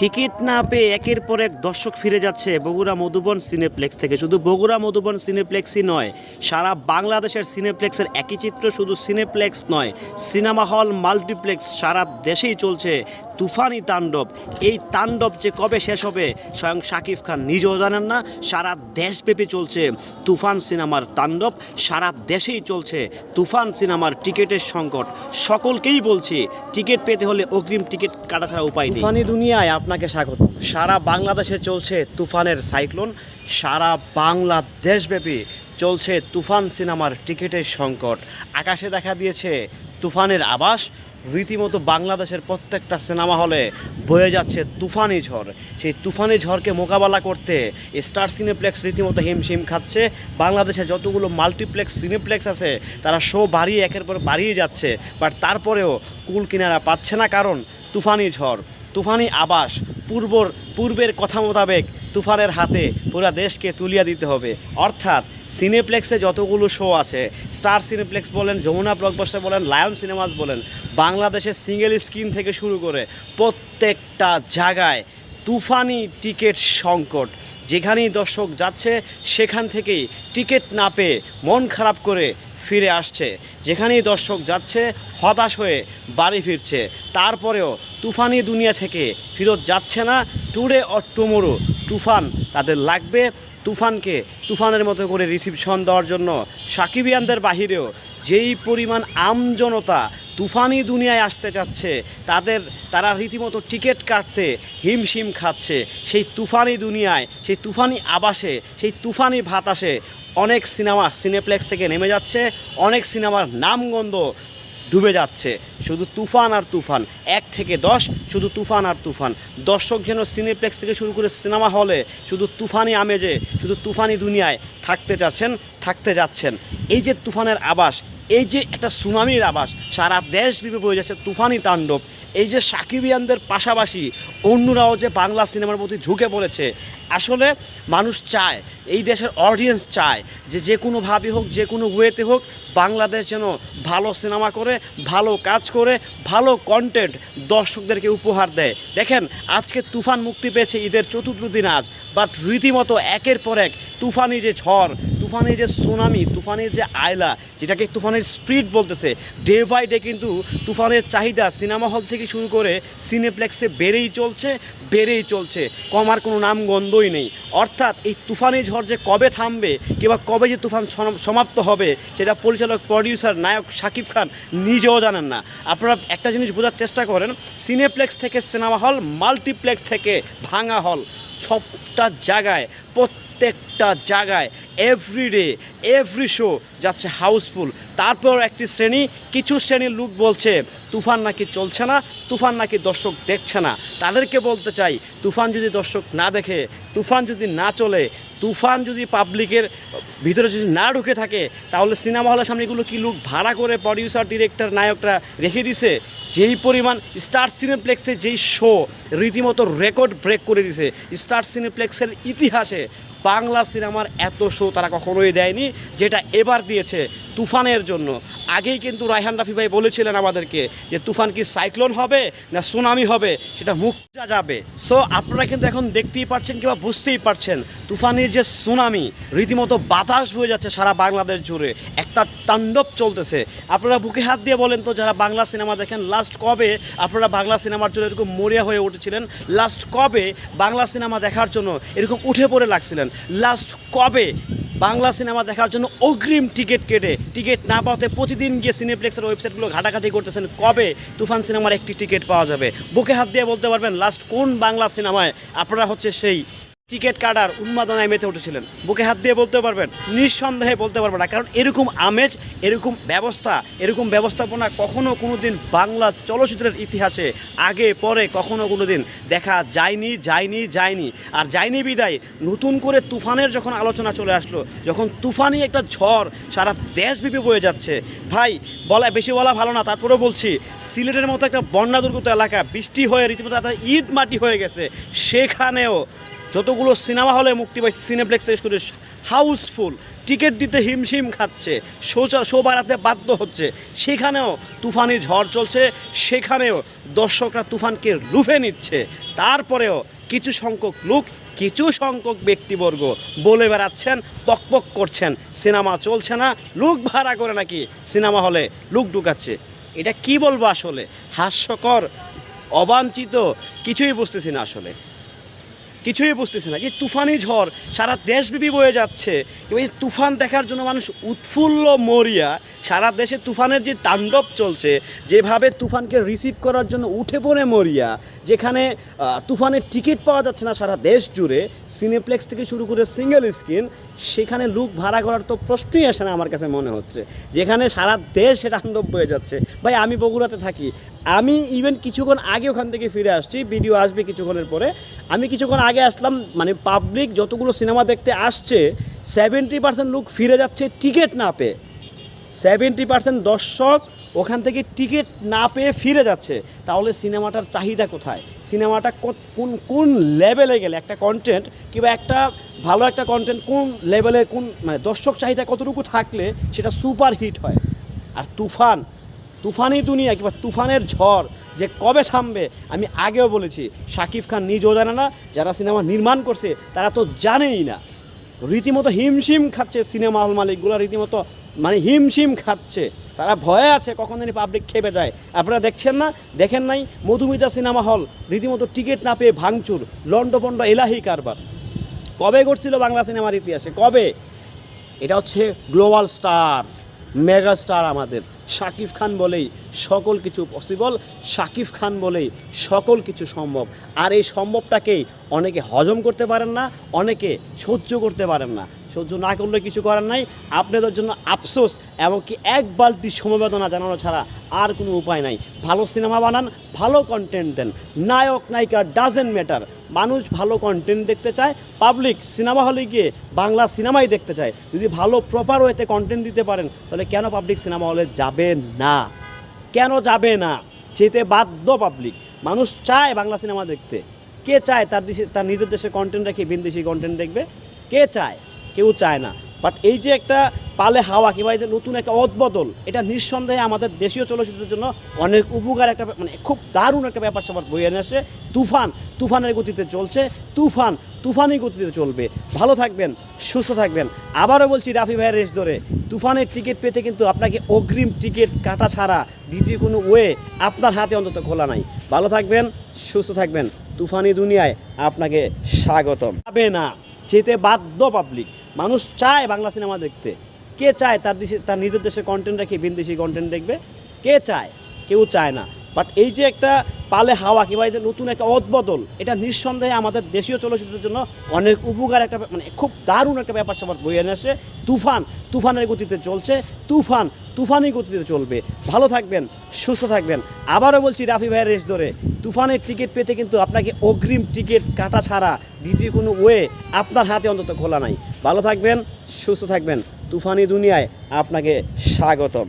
Ticket না পেয়ে একের পর এক দর্শক ফিরে যাচ্ছে বগুড়া মধুবন সিনেপ্লেক্স থেকে। শুধু বগুড়া মধুবন সিনেপ্লেক্সই নয়, সারা বাংলাদেশের সিনেপ্লেক্সের একই চিত্র শুধু সিনেপ্লেক্স নয়, সিনেমা হল, মাল্টিপ্লেক্স সারা দেশেই চলছে। তুফানি তাণ্ডব। এই তাণ্ডব যে কবে শেষ হবে, স্বয়ং শাকিব খান নিজেও জানেন না। সারা দেশব্যাপী চলছে তুফান সিনেমার তাণ্ডব। সারা দেশেই চলছে তুফান সিনেমার টিকিটের সংকট। সকলকেই বলছি, টিকিট পেতে হলে অগ্রিম টিকিট কাটা ছাড়া উপায় তুফানি দুনিয়ায় আপনাকে স্বাগত। সারা বাংলাদেশে চলছে তুফানের সাইক্লোন। সারা বাংলাদেশব্যাপী চলছে তুফান সিনেমার টিকিটের সংকট। আকাশে দেখা দিয়েছে তুফানের আবাস। রীতিমতো বাংলাদেশের প্রত্যেকটা সিনেমা হলে বয়ে যাচ্ছে তুফানি ঝড়। সেই তুফানি ঝড়কে মোকাবেলা করতে স্টার সিনেপ্লেক্স রীতিমতো হিমশিম খাচ্ছে। বাংলাদেশে যতগুলো মাল্টিপ্লেক্স সিনেপ্লেক্স আছে, তারা শো বাড়িয়ে একের পর বাড়িয়ে যাচ্ছে, বাট তারপরেও কুল কিনারা পাচ্ছে না কারণ তুফানি ঝড়। তুফানি আবাস পূর্বর, পূর্বের কথা মোতাবেক তুফানের হাতে পুরা দেশকে তুলিয়া দিতে হবে। অর্থাৎ সিনেপ্লেক্সে যতগুলো শো আছে স্টার সিনেপ্লেক্স বলেন, যমুনা ব্লকবাস্টার বলেন লায়ন সিনেমাস বলেন, বাংলাদেশের সিঙ্গেল স্ক্রিন থেকে শুরু করে প্রত্যেকটা জায়গায় তুফানি টিকিট সংকট। যেখানেই দর্শক যাচ্ছে, সেখান থেকেই টিকিট না পেয়ে মন খারাপ করে ফিরে আসছে। যেখানেই দর্শক যাচ্ছে, হতাশ হয়ে বাড়ি ফিরছে। তারপরেও তুফানি দুনিয়া থেকে ফিরত যাচ্ছে না। টুডে অর টুমোরো তুফান তাদের লাগবে। তুফানকে, তুফানের মতো করে রিসিপশন দেওয়ার জন্য সাকিবিয়ানদের বাহিরেও যেই পরিমাণ আমজনতা তুফানি দুনিয়ায় আসতে চাচ্ছে, তাদের, তারা রীতিমতো টিকিট কাটতে হিমশিম খাচ্ছে। সেই তুফানি দুনিয়ায়, সেই তুফানি আবাসে, সেই তুফানি ভাতাসে অনেক সিনেমা, সিনেপ্লেক্স থেকে নেমে যাচ্ছে। অনেক সিনেমার নামগন্ধ ডুবে যাচ্ছে। শুধু তুফান আর তুফান। এক থেকে দশ, শুধু তুফান আর তুফান। দর্শক যেন সিনেপ্লেক্স থেকে শুরু করে সিনেমা হলে শুধু তুফানি আমেজে, শুধু তুফানি দুনিয়ায় থাকতে চাচ্ছেন, থাকতে যাচ্ছেন। এই যে তুফানের আবাস এই যে একটা সুনামির আবাস সারা দেশ দেশব্যাপী বয়ে যাচ্ছে তুফানি তাণ্ডব, এই যে সাকিবিয়ানদের পাশাপাশি অন্যরাও যে বাংলা সিনেমার প্রতি ঝুঁকে পড়েছে, আসলে মানুষ চায়, এই দেশের অডিয়েন্স চায় যে যে কোনোভাবে হোক, যে কোনো ওয়েতে হোক, বাংলাদেশ যেন ভালো সিনেমা করে, ভালো কাজ করে, ভালো কন্টেন্ট দর্শকদেরকে উপহার দেয়। দেখেন, আজকে তুফান মুক্তি পেয়েছে ঈদের চতুর্থ দিন আজ বাট রীতিমতো একের পর এক তুফানি যে ঝড় তুফানি যে সুনামি, তুফানের যে আয়লা, যেটাকে তুফানের স্পিড বলতেছে, ডে বাই ডে কিন্তু তুফানের চাহিদা সিনেমা হল থেকে শুরু করে সিনেপ্লেক্সে বেড়েই চলছে বেড়েই চলছে। কমার কোনো নাম গন্ধই নেই। অর্থাৎ এই তুফানি ঝড় যে কবে থামবে, কিংবা কবে যে তুফান সমাপ্ত হবে, সেটা পরিচালক প্রডিউসার নায়ক শাকিব খান নিজেও জানেন না। আপনারা একটা জিনিস বোঝার চেষ্টা করেন, সিনেপ্লেক্স থেকে সিনেমা হল, মাল্টিপ্লেক্স থেকে ভাঙা হল, সবটা জায়গায় প্রত্যেকটা জায়গায় এভরিডে এভরি শো যাচ্ছে হাউসফুল তারপর একটি শ্রেণি, কিছু শ্রেণির লোক বলছে, তুফান নাকি চলছে না, তুফান নাকি দর্শক দেখছে না। তাদেরকে বলতে চাই, তুফান যদি দর্শক না দেখে, তুফান যদি না চলে, তুফান যদি পাবলিকের ভিতরে যদি না ঢুকে থাকে, তাহলে সিনেমা হলের সামনে এগুলো কি লোক ভাড়া করে প্রডিউসার ডিরেক্টর নায়করা রেখে দিছে? যেই পরিমাণ স্টার সিনেপ্লেক্সে যেই শো রীতিমতো রেকর্ড ব্রেক করে দিছে স্টার সিনেপ্লেক্সের ইতিহাসে বাংলা সিনেমার এত শো তারা কখনোই দেয়নি, যেটা এবার দিয়েছে তুফানের জন্য। আগেই কিন্তু রায়হান রাফি ভাই বলেছিলেন আমাদেরকে যে তুফান কি সাইক্লোন হবে না সুনামি হবে, সেটা বোঝা যাবে। সো আপনারা কিন্তু এখন দেখতেই পাচ্ছেন কিংবা বুঝতেই পারছেন, তুফানের যে সুনামি, রীতিমতো বাতাস বয়ে যাচ্ছে সারা বাংলাদেশ জুড়ে। একটা তাণ্ডব চলতেছে। আপনারা বুকে হাত দিয়ে বলেন তো, যারা বাংলা সিনেমা দেখেন, লাস্ট কবে আপনারা বাংলা সিনেমার জন্য এরকম মরিয়া হয়ে উঠেছিলেন? লাস্ট কবে বাংলা সিনেমা দেখার জন্য এরকম উঠে পড়ে লাগছিলেন? লাস্ট কবে বাংলা সিনেমা দেখার জন্য অগ্রিম টিকিট কেটে, টিকিট না পাওয়াতে প্রতিদিন গিয়ে সিনেপ্লেক্সের ওয়েবসাইটগুলো ঘাটাঘাটি করতেছেন, কবে তুফান সিনেমার একটি টিকিট পাওয়া যাবে? বুকে হাত দিয়ে বলতে পারবেন, লাস্ট কোন বাংলা সিনেমায় আপনারা হচ্ছে সেই টিকিট কাটার উন্মাদনায় মেতে উঠেছিলেন। বুকে হাত দিয়ে বলতে পারবেন, নিঃসন্দেহে বলতে পারবেন না। কারণ এরকম আমেজ, এরকম ব্যবস্থা, এরকম ব্যবস্থাপনা কখনো কোনো দিন বাংলা চলচ্চিত্রের ইতিহাসে আগে, পরে কখনো কোনো দিন দেখা যায়নি যায়নি যায়নি। আর যায়নি বিদায়, নতুন করে তুফানের যখন আলোচনা চলে আসলো, যখন তুফানি একটা ঝড় সারা দেশব্যাপী বয়ে যাচ্ছে, ভাই, বলা, বেশি বলা ভালো না। তারপরেও বলছি, সিলেটের মতো একটা বন্যা দুর্গত এলাকা, বৃষ্টি হয়ে রীতিমতো ঈদ মাটি হয়ে গেছে, সেখানেও যতগুলো সিনেমা হলে মুক্তি পাইছে সিনেপ্লেক্স করে হাউসফুল, টিকিট দিতে হিমশিম খাচ্ছে, শোচা শো বাড়াতে বাধ্য হচ্ছে। সেখানেও তুফানি ঝড় চলছে, সেখানেও দর্শকরা তুফানকে লুফে নিচ্ছে। তারপরেও কিছু সংখ্যক লোক, কিছু সংখ্যক ব্যক্তিবর্গ বলে বেড়াচ্ছেন পকপক করছেন, সিনেমা চলছে না, লুক ভাড়া করে নাকি সিনেমা হলে লুক ঢুকাচ্ছে। এটা কি বলব আসলে? হাস্যকর, অবাঞ্ছিত, কিছুই বুঝতেছি না আসলে। কিছুই বুঝতেছি না। যে তুফানি ঝড় সারা দেশব্যাপী বয়ে যাচ্ছে। এই তুফান দেখার জন্য মানুষ উৎফুল্ল মরিয়া সারা দেশে তুফানের যে তাণ্ডব চলছে, যেভাবে তুফানকে রিসিভ করার জন্য উঠে পড়ে মরিয়া, যেখানে তুফানের টিকিট পাওয়া যাচ্ছে না সারা দেশ জুড়ে সিনেপ্লেক্স থেকে শুরু করে সিঙ্গেল স্ক্রিন সেখানে লুক ভাড়া করার তো প্রশ্নই আসে না আমার কাছে মনে হচ্ছে। যেখানে সারা দেশ সেটা তাণ্ডব বয়ে যাচ্ছে। ভাই, আমি বগুড়াতে থাকি। আমি ইভেন কিছুক্ষণ আগে ওখান থেকে ফিরে আসছি ভিডিও আসবে কিছুক্ষণের পরে। আমি কিছুক্ষণ আগে আসলাম মানে পাবলিক যতগুলো সিনেমা দেখতে আসছে সেভেন্টি পার্সেন্ট লোক ফিরে যাচ্ছে টিকিট না পেয়ে। সেভেন্টি পার্সেন্ট দর্শক ওখান থেকে টিকিট না পেয়ে ফিরে যাচ্ছে। তাহলে সিনেমাটার চাহিদা কোথায়? সিনেমাটা কোন কোন লেভেলে গেলে? একটা কন্টেন্ট কিংবা একটা ভালো একটা কন্টেন্ট কোন লেভেলের কোন মানে দর্শক চাহিদা কতটুকু থাকলে সেটা সুপার হিট হয়। আর তুফান, তুফানি দুনিয়া কিংবা তুফানের ঝড় যে কবে থামবে, আমি আগেও বলেছি, শাকিব খান নিজেও জানে না, যারা সিনেমা নির্মাণ করছে, তারা তো জানেই না। রীতিমতো হিমশিম খাচ্ছে সিনেমা হল মালিকগুলো, রীতিমতো মানে হিমশিম খাচ্ছে। তারা ভয়ে আছে কখন জানি পাবলিক খেপে যায়। আপনারা দেখছেন না? দেখেন নাই? মধুমিতা সিনেমা হল, রীতিমতো টিকিট না পেয়ে ভাঙচুর লন্ডপন্ড এলাহি কারবার। কবে ঘটছিল বাংলা সিনেমার ইতিহাসে? কবে? এটা হচ্ছে গ্লোবাল স্টার। মেগা স্টার আমাদের। শাকিব খান বলেই সকল কিছু পসিবল শাকিব খান বলেই সকল কিছু সম্ভব। আর এই সম্ভবটাকেই অনেকে হজম করতে পারেন না, অনেকে সহ্য করতে পারেন না। সহ্য না করলে কিছু করার নাই। আপনাদের জন্য আফসোস এমনকি এক বালতি সমবেদনা জানানো ছাড়া আর কোনো উপায় নাই। ভালো সিনেমা বানান, ভালো কন্টেন্ট দেন। নায়ক, নায়িকা ডাজেন্ট ম্যাটার মানুষ ভালো কন্টেন্ট দেখতে চায় পাবলিক সিনেমা হলে গিয়ে বাংলা সিনেমাই দেখতে চায়। যদি ভালো প্রপার ওয়েতে কন্টেন্ট দিতে পারেন, তাহলে কেন পাবলিক সিনেমা হলে যাবে না? কেন যাবে না? যেতে বাধ্য পাবলিক মানুষ চায় বাংলা সিনেমা দেখতে। কে চায় তার দেশে তার নিজের দেশে কন্টেন্ট রেখে ভিন বিদেশি কন্টেন্ট দেখবে? কে চায়? কেউ চায় না। বাট এই যে একটা পালে হাওয়া কিংবা এই যে নতুন একটা অদবদল এটা নিঃসন্দেহে আমাদের দেশীয় চলচ্চিত্রের জন্য অনেক উপকার একটা মানে খুব দারুণ একটা ব্যাপার স্যাপার বয়ে এনে আসে। তুফান, তুফানের গতিতে চলছে। তুফান তুফানি গতিতে চলবে। ভালো থাকবেন, সুস্থ থাকবেন। আবারও বলছি রাফি ভাইয়ের রেস ধরে। তুফানের টিকিট পেতে কিন্তু আপনাকে অগ্রিম টিকিট কাটা ছাড়া দ্বিতীয় কোনো ওয়ে আপনার হাতে অন্তত খোলা নাই। ভালো থাকবেন, সুস্থ থাকবেন। তুফানি দুনিয়ায় আপনাকে স্বাগতম। যাবে না। যেতে বাধ্য পাবলিক মানুষ চায় বাংলা সিনেমা দেখতে। কে চায় তার দেশে তার নিজের দেশে কন্টেন্ট রাখি ভিন দেশি কন্টেন্ট দেখবে? কে চায়? কেউ চায় না। বাট এই যে একটা পালে হাওয়া কিংবা এই যে নতুন একটা অদবদল এটা নিঃসন্দেহে আমাদের দেশীয় চলচ্চিত্রের জন্য অনেক উপকার একটা মানে খুব দারুণ একটা ব্যাপার স্যাপার বয়ে এনে আসে। তুফান, তুফানের গতিতে চলছে, তুফান তুফানি গতিতে চলবে। ভালো থাকবেন, সুস্থ থাকবেন। আবারও বলছি রাফি ভাইয়ের রেস ধরে, তুফানের টিকিট পেতে কিন্তু আপনাকে অগ্রিম টিকিট কাটা ছাড়া দ্বিতীয় কোনো ওয়ে আপনার হাতে অন্তত খোলা নাই। ভালো থাকবেন, সুস্থ থাকবেন। তুফানি দুনিয়ায় আপনাকে স্বাগতম।